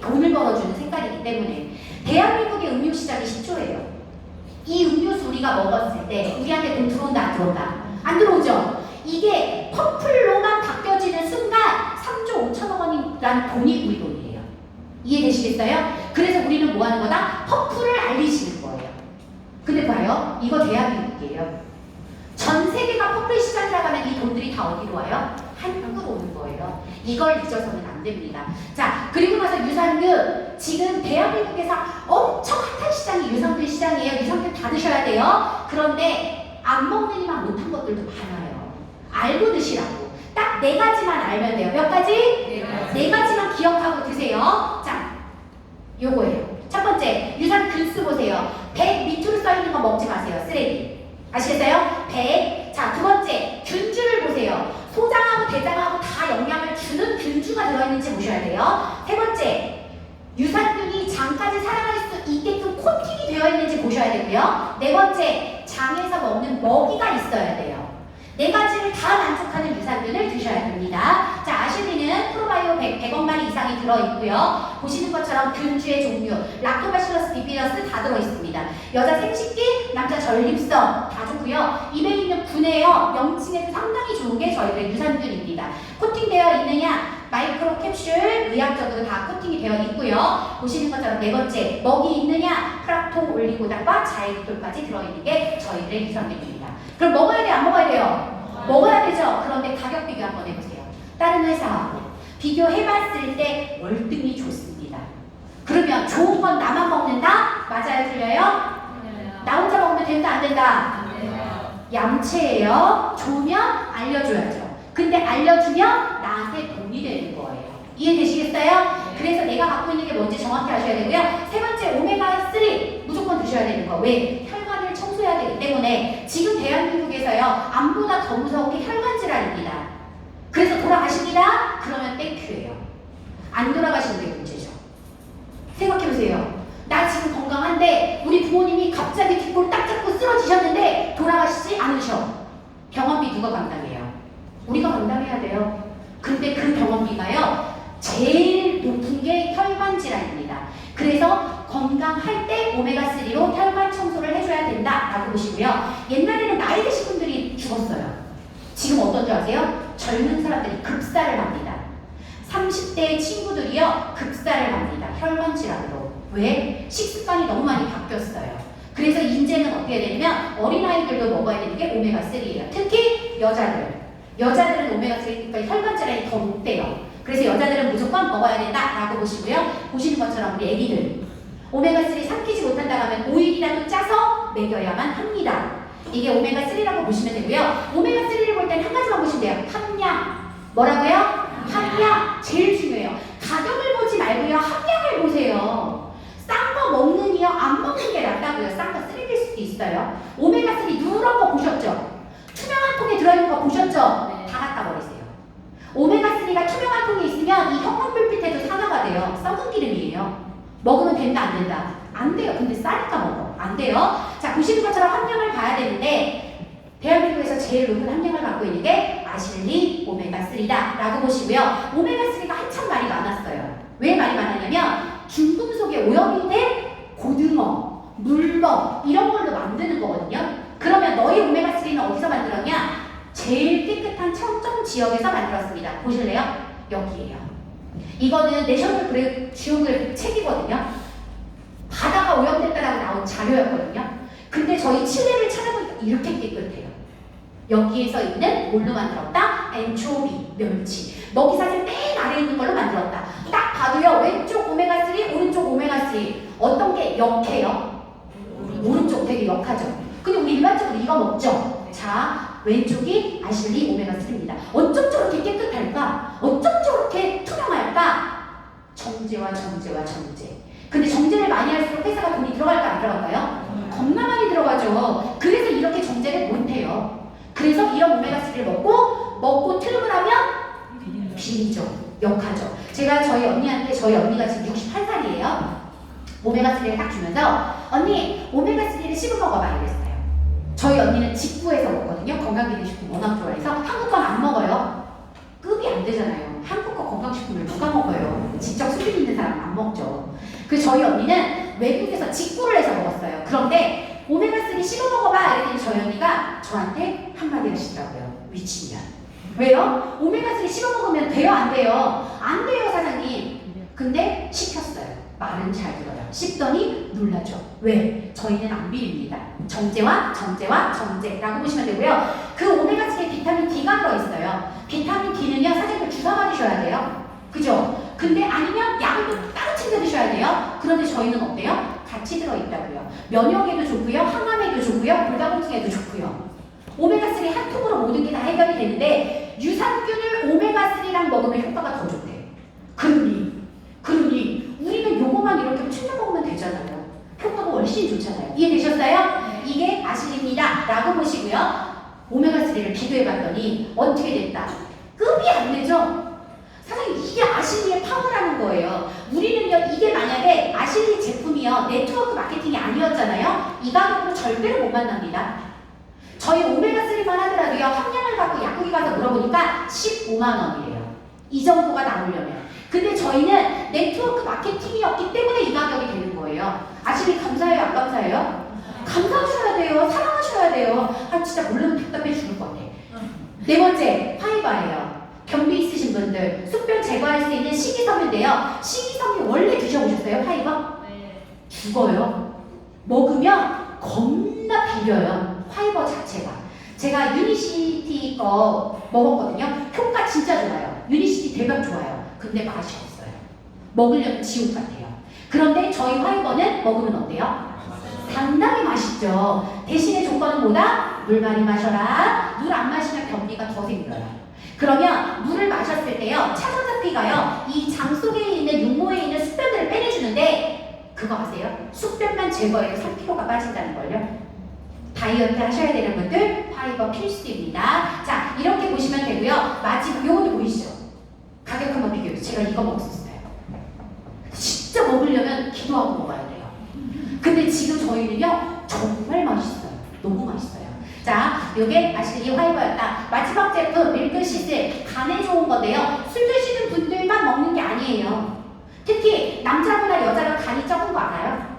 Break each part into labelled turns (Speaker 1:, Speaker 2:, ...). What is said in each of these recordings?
Speaker 1: 돈을 벌어주는 색깔이기 때문에 대한민국의 음료 시장이 10조예요. 이 음료수 우리가 먹었을 때 우리한테 돈 들어온다 안 들어온다? 안 들어오죠? 이게 퍼플로만 바뀌어지는 순간 3조 5천억 원이란 돈이 우리 돈이에요. 이해되시겠어요? 그래서 우리는 뭐 하는 거다? 퍼플을 알리시는 거예요. 근데 봐요. 이거 대한민국이에요. 전 세계가 퍼플 시장이라고 하면 이 돈들이 다 어디로 와요? 한국으로 오는 거예요. 이걸 잊어서는 안 됩니다. 자, 그리고 나서 유산균. 지금 대한민국에서 엄청 핫한 시장이 유산균 시장이에요. 유산균 다 드셔야 돼요. 그런데 안 먹느니만 못한 것들도 많아요. 알고 드시라고. 딱 네 가지만 알면 돼요. 몇 가지? 네 가지만 기억하고 드세요. 자, 요거예요. 첫 번째, 유산 근수 보세요. 100 밑으로 써있는 거 먹지 마세요. 쓰레기. 아시겠어요? 100. 자, 두 번째, 균주를 보세요. 소장하고 대장하고 다 영향을 주는 균주가 들어있는지 보셔야 돼요. 세 번째, 유산균이 장까지 살아갈 수 있게끔 코팅이 되어 있는지 보셔야 되고요. 네 번째, 장에서 먹는 먹이가 있어야 돼요. 네 가지를 다 만족하는 유산균을 드셔야 됩니다. 자, 아실리는 프로바이오 100, 100 억 마리 이상이 들어있고요. 보시는 것처럼 균주의 종류, 락토바실러스 비피러스 다 들어있습니다. 여자 생식기, 남자 전립선 다 좋고요. 입에 있는 분해요, 명칭에도 상당히 좋은 게 저희들의 유산균입니다. 코팅되어 있느냐? 마이크로 캡슐, 의학적으로 다 코팅이 되어 있고요. 보시는 것처럼 네 번째, 먹이 있느냐? 프락토 올리고당과 자일돌까지 들어있는 게 저희들의 유산균입니다. 그럼 먹어야 돼, 안 먹어야 돼요? 먹어야 되죠? 그런데 가격 비교 한번 해보세요. 다른 회사하고 비교해봤을 때 월등히 좋습니다. 그러면 좋은 건 나만 먹는다? 맞아요, 틀려요? 나 혼자 먹으면 된다, 안 된다? 얌체예요. 좋으면 알려줘야죠. 근데 알려주면 나한테 돈이 되는 거예요. 이해되시겠어요? 그래서 내가 갖고 있는 게 뭔지 정확히 아셔야 되고요. 세 번째, 오메가3 무조건 드셔야 되는 거. 왜? 청소해야 되기 때문에 지금 대한민국에서요, 암보다 더 무서운 게 혈관 질환입니다. 그래서 돌아가십니다? 그러면 땡큐예요. 안 돌아가시는 게 문제죠. 생각해보세요. 나 지금 건강한데 우리 부모님이 갑자기 뒷골 딱 잡고 쓰러지셨는데 돌아가시지 않으셔. 병원비 누가 감당해요? 우리가 감당해야 돼요. 근데 그 병원비가요, 제일 높은 게 혈관 질환입니다. 그래서 건강할 때 오메가3로 혈관 청소를 해줘야 된다라고 보시고요. 옛날에는 나이 드신 분들이 죽었어요. 지금 어떤 줄 아세요? 젊은 사람들이 급사를 합니다. 30대 친구들이요, 급사를 합니다. 혈관 질환으로. 왜? 식습관이 너무 많이 바뀌었어요. 그래서 이제는 어떻게 되냐면 어린아이들도 먹어야 되는 게 오메가3예요. 특히 여자들. 여자들은 오메가3, 그러니까 혈관 질환이 더 높대요. 그래서 여자들은 무조건 먹어야 된다라고 보시고요. 보시는 것처럼 우리 애기들. 오메가3 삼키지 못한다고 하면 오일이라도 짜서 먹여야만 합니다. 이게 오메가3라고 보시면 되고요. 오메가3를 볼땐한 가지만 보시면 돼요. 함량. 뭐라고요? 함량. 제일 중요해요. 가격을 보지 말고요. 함량을 보세요. 싼 거 먹느니요? 안 먹는 게 낫다고요. 싼 거 쓰레기일 수도 있어요. 오메가3 누런 거 보셨죠? 투명한 통에 들어있는 거 보셨죠?
Speaker 2: 네.
Speaker 1: 다 갖다 버리세요. 오메가3가 투명한 통에 있으면 이 형광불빛에도 산화가 돼요. 썩은 기름이에요. 먹으면 된다, 안 된다? 안 돼요. 근데 싸니까 먹어. 안 돼요. 자, 보시는 것처럼 함량을 봐야 되는데, 대한민국에서 제일 높은 함량을 갖고 있는 게 아실리 오메가3다. 라고 보시고요. 오메가3가 한참 말이 많았어요. 왜 말이 많았냐면, 중금속에 오염이 된 고등어, 물먹, 이런 걸로 만드는 거거든요. 그러면 너희 오메가3는 어디서 만들었냐? 제일 깨끗한 청정 지역에서 만들었습니다. 보실래요? 여기에요. 이거는 내셔널 그래 지오그래픽 책이거든요. 바다가 오염됐다라고 나온 자료였거든요. 근데 저희 칠레를 찾아보니까 이렇게 깨끗해요. 여기에서 있는 뭘로 만들었다? 엔초비, 멸치. 먹이 사슬 맨 아래에 있는 걸로 만들었다. 딱 봐도요, 왼쪽 오메가3, 오른쪽 오메가3. 어떤 게 역해요? 오른쪽 되게 역하죠. 근데 우리 일반적으로 이거 먹죠? 자, 왼쪽이 아실리 오메가3입니다. 어쩜 저렇게 깨끗할까? 어쩜 저렇게 투 명할까? 정제와 정제와 정제. 근데 정제를 많이 할수록 회사가 돈이 들어갈까 안 들어갈까요? 겁나 많이 들어가죠. 그래서 이렇게 정제를 못해요. 그래서 이런 오메가3를 먹고 먹고 트름을 하면 비리죠. 역하죠. 제가 저희 언니한테 저희 언니가 지금 68살이에요. 오메가3를 딱 주면서 언니 오메가3를 씹어 먹어봐 이랬어요. 저희 언니는 직구해서 먹거든요. 건강기능식품 워낙 좋아해서 한국 건 안 먹어요. 급이 안 되잖아요. 한국 거 건강식품을 누가 먹어요? 직접 수준 있는 사람 안 먹죠. 그 저희 언니는 외국에서 직구를 해서 먹었어요. 그런데 오메가3 씹어 먹어봐 이랬더니 저희 언니가 저한테 한마디 하시더라고요. 미친년. 왜요? 오메가3 씹어 먹으면 돼요? 안 돼요? 안 돼요 사장님. 근데 시켰어요. 말은 잘 들어요. 씹더니 놀라죠. 왜? 저희는 안 비립니다. 정제와 정제와 정제라고 보시면 되고요. 그 오메가3에 비타민 D가 들어있어요. 비타민 D는요, 사장님 주사 맞으셔야 돼요. 그죠? 근데 아니면 약을 따로 챙겨 드셔야 돼요. 그런데 저희는 어때요? 같이 들어있다고요. 면역에도 좋고요, 항암에도 좋고요, 골다공증에도 좋고요. 오메가3 한 통으로 모든 게 다 해결이 되는데 유산균을 오메가3랑 먹으면 효과가 더 좋대. 그러니, 그러니 우리는 요거만 이렇게 챙겨 먹으면 되잖아요. 효과가 훨씬 좋잖아요. 이해되셨어요? 이게 아실입니다. 라고 보시고요. 오메가3를 비교해봤더니 어떻게 됐다? 급이 안 되죠? 사장님 이게 아실리의 파워라는 거예요. 우리는요 이게 만약에 아실리 제품이요 네트워크 마케팅이 아니었잖아요. 이 가격으로 절대로 못 만납니다. 저희 오메가3만 하더라도요 함량을 갖고 약국에 가서 물어보니까 15만 원이에요. 이 정도가 나오려면. 근데 저희는 네트워크 마케팅이었기 때문에 이 가격이 되는 거예요. 아실리 감사해요? 안 감사해요? 감사하셔야 돼요. 사랑하셔야 돼요. 아 진짜 모르면 답답해 죽을 것 같아. 네 번째 파이바예요. 변비 있으신 분들 숙변 제거할 수 있는 식이섬유인데요. 식이섬유 원래 드셔보셨어요? 파이버? 죽어요. 먹으면 겁나 비려요. 파이버 자체가. 제가 유니시티 거 먹었거든요. 효과 진짜 좋아요. 유니시티 대박 좋아요. 근데 맛이 없어요. 먹으려면 지옥 같아요. 그런데 저희 파이버는 먹으면 어때요? 상당히 맛있죠. 대신에 조건은 뭐다? 물 많이 마셔라. 물 안 마시면 변비가 더 생겨요. 그러면 물을 마셨을 때요, 차전자피가요, 이 장 속에 있는 육모에 있는 숙변들을 빼내주는데, 그거 아세요? 숙변만 제거해도 3kg가 빠진다는 걸요. 다이어트 하셔야 되는 분들, 파이버 필수입니다. 자, 이렇게 보시면 되고요. 마지막, 요것도 보이시죠? 가격 한번 비교해요. 제가 이거 먹었었어요. 진짜 먹으려면 기도하고 먹어야 돼요. 근데 지금 저희는요, 정말 맛있어요. 너무 맛있어요. 자, 요게 아시리 화이버였다. 마지막 제품 밀크시슬 간에 좋은 건데요. 술 드시는 분들만 먹는 게 아니에요. 특히 남자보다 여자가 간이 적은 거 알아요?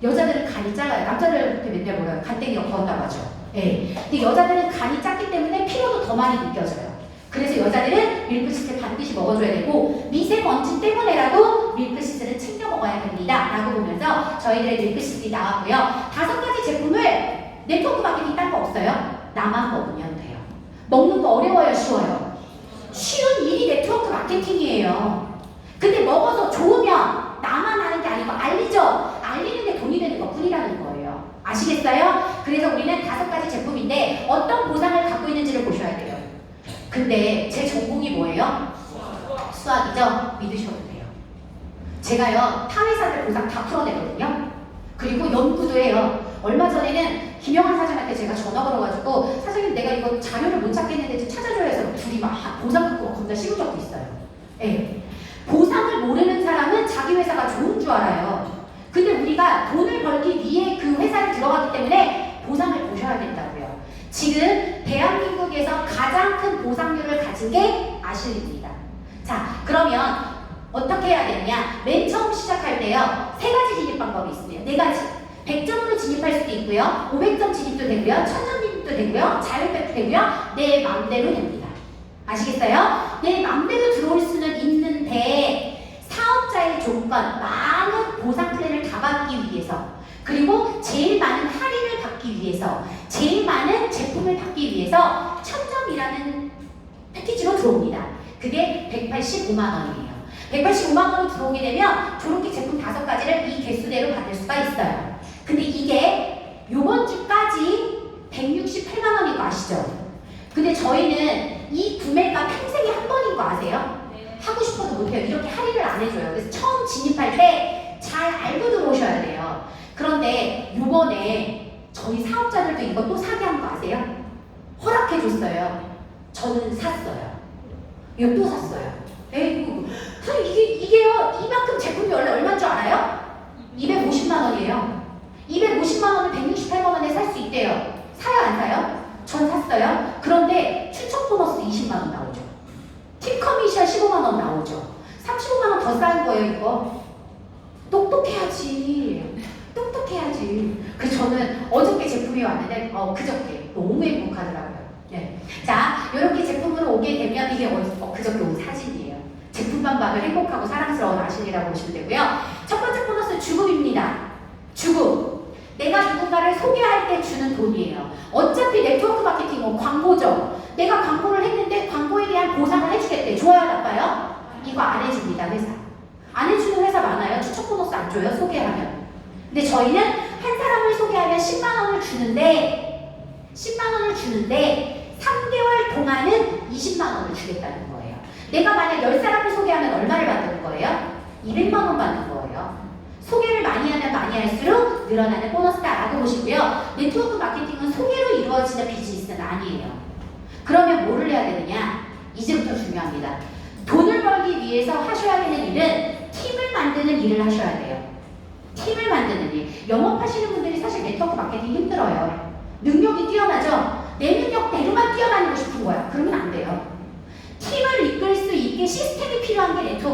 Speaker 1: 여자들은 간이 작아요. 남자들한테 맨날 뭐래요? 간땡이가 거한다고 하죠. 예. 근데 여자들은 간이 작기 때문에 피로도 더 많이 느껴져요. 그래서 여자들은 밀크시슬 반드시 먹어줘야 되고 미세먼지 때문에라도 밀크시슬은 챙겨 먹어야 됩니다. 라고 보면서 저희들의 밀크시슬이 나왔고요. 다섯 가지 제품을 네트워크 마케팅 딴 거 없어요? 나만 먹으면 돼요. 먹는 거 어려워요, 쉬워요? 쉬운 일이 네트워크 마케팅이에요. 근데 먹어서 좋으면 나만 아는 게 아니고 알리죠? 알리는데 돈이 되는 것 뿐이라는 거예요. 아시겠어요? 그래서 우리는 다섯 가지 제품인데 어떤 보상을 갖고 있는지를 보셔야 돼요. 근데 제 전공이 뭐예요? 수학이죠? 믿으셔도 돼요. 제가요, 타회사들 보상 다 풀어내거든요. 그리고 연구도 해요. 얼마 전에는 김영환 사장한테 제가 전화 걸어가지고 사장님 내가 이거 자료를 못 찾겠는데 좀 찾아줘야 해서 둘이 막 보상 갖고 겁나 씹은 적도 있어요. 예. 보상을 모르는 사람은 자기 회사가 좋은 줄 알아요. 근데 우리가 돈을 벌기 위해 그 회사를 들어가기 때문에 보상을 보셔야 된다고요. 지금 대한민국에서 가장 큰 보상률을 가진 게 아실리입니다. 자, 그러면 어떻게 해야 되느냐? 맨 처음 시작할 때요, 세 가지 진입 방법이 있습니다. 네 가지. 100점으로 진입할 수도 있고요, 500점 진입도 되고요, 1000점 진입도 되고요, 자율백도 되고요, 내 마음대로 됩니다. 아시겠어요? 내 마음대로 들어올 수는 있는데, 사업자의 조건, 많은 보상 플랜을 다 받기 위해서, 그리고 제일 많은 할인을 받기 위해서, 제일 많은 제품을 받기 위해서 1000점이라는 패키지로 들어옵니다. 그게 185만 원이에요. 185만 원으로 들어오게 되면 저렇게 제품 다섯 가지를 이 개수대로 받을 수가 있어요. 근데 이게 요번 주까지 168만 원인 거 아시죠? 근데 저희는 이 구매가 평생에 한 번인 거 아세요? 하고 싶어도 못해요. 이렇게 할인을 안 해줘요. 그래서 처음 진입할 때 잘 알고 들어오셔야 돼요. 그런데 요번에 저희 사업자들도 이거 또 사게 한 거 아세요? 허락해줬어요. 저는 샀어요. 이거 또 샀어요. 에이구, 선생님 이게, 이게요, 이만큼 제품이 원래 얼마인 줄 알아요? 250만 원이에요. 250만 원을 168만 원에 살 수 있대요. 사요 안 사요? 전 샀어요. 그런데 추천 보너스 20만 원 나오죠. 팀 커미션 15만 원 나오죠. 35만 원 더 싼 거예요 이거. 똑똑해야지. 똑똑해야지. 그 저는 어저께 제품이 왔는데 어 그저께 너무 행복하더라고요. 네. 자 이렇게 제품으로 오게 되면 이게 어, 어 그저께 온 사진이에요. 제품만 봐도 행복하고 사랑스러운 아신이라고 보시면 되고요. 첫 번째 보너스 주급입니다. 주급. 내가 누군가를 소개할 때 주는 돈이에요. 어차피 네트워크 마케팅은 광고죠. 내가 광고를 했는데 광고에 대한 보상을 해주겠대. 좋아요, 나빠요? 이거 안 해줍니다, 회사. 안 해주는 회사 많아요. 추천 보너스 안 줘요, 소개하면. 근데 저희는 한 사람을 소개하면 10만 원을 주는데 10만 원을 주는데 3개월 동안은 20만 원을 주겠다는 거예요. 내가 만약 10사람을 소개하면 얼마를 받는 거예요? 200만 원 받는 거예요. 소개를 많이 하면 많이 할수록 늘어나는 보너스다라고 보시고요. 네트워크 마케팅은 소개로 이루어지는 비즈니스는 아니에요. 그러면 뭐를 해야 되느냐? 이제부터 중요합니다. 돈을 벌기 위해서 하셔야 되는 일은 팀을 만드는 일을 하셔야 돼요. 팀을 만드는 일. 영업하시는 분들이 사실 네트워크 마케팅 힘들어요. 능력이 뛰어나죠? 내 능력대로만 뛰어다니고 싶은 거야. 그러면 안 돼요. 팀을 이끌 수 있게 시스템이 필요한 게 네트워크